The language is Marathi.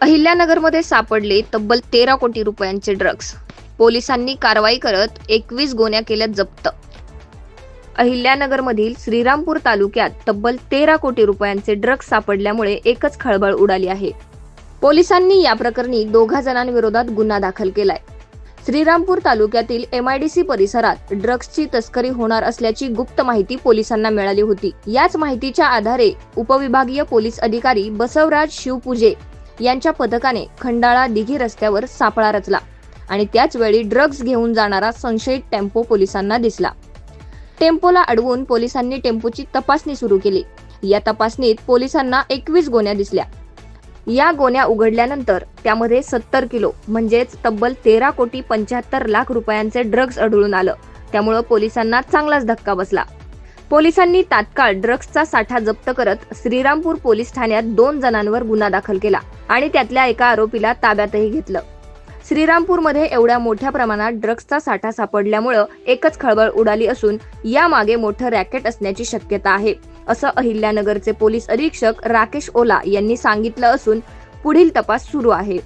अहिल्यानगरमध्ये सापडले तब्बल तेरा कोटी रुपयांचे ड्रग्ज पोलिसांनी कारवाई करत एकवीस गोण्या केल्या जप्त. अहिल्यानगरमधील श्रीरामपूर तालुक्यात तब्बल तेरा कोटी रुपयांचे ड्रग्ज सापडल्यामुळे एकच खळबळ उडाली आहे. पोलिसांनी या प्रकरणी दोघा जणांविरोधात गुन्हा दाखल केलाय. श्रीरामपूर तालुक्यातील एमआयडीसी परिसरात ड्रग्जची तस्करी होणार असल्याची गुप्त माहिती पोलिसांना मिळाली होती. याच माहितीच्या आधारे उपविभागीय पोलीस अधिकारी बसवराज शिवपूजे यांच्या पथकाने खंडाळा दिघी रस्त्यावर सापळा रचला आणि त्याचवेळी ड्रग्ज घेऊन जाणारा संशयित टेम्पो पोलिसांना दिसला. टेम्पोला अडवून पोलिसांनी टेम्पोची तपासणी सुरू केली. या तपासणीत पोलिसांना एकवीस गोण्या दिसल्या. या गोण्या उघडल्यानंतर त्यामध्ये सत्तर किलो म्हणजेच तब्बल तेरा कोटी पंच्याहत्तर लाख रुपयांचे ड्रग्ज आढळून आलं. त्यामुळं पोलिसांना चांगलाच धक्का बसला. पोलिसांनी तात्काळ ड्रग्जचा साठा जप्त करत श्रीरामपूर पोलीस ठाण्यात दोन जणांवर गुन्हा दाखल केला. आणि त्यातल्या एका आरोपीला ताब्यातही घेतलं. श्रीरामपूरमध्ये एवढ्या मोठ्या प्रमाणात ड्रग्जचा साठा सापडल्यामुळं एकच खळबळ उडाली असून यामागे मोठं रॅकेट असण्याची शक्यता आहे असं अहिल्यानगरचे पोलीस अधीक्षक राकेश ओला यांनी सांगितलं असून पुढील तपास सुरू आहे.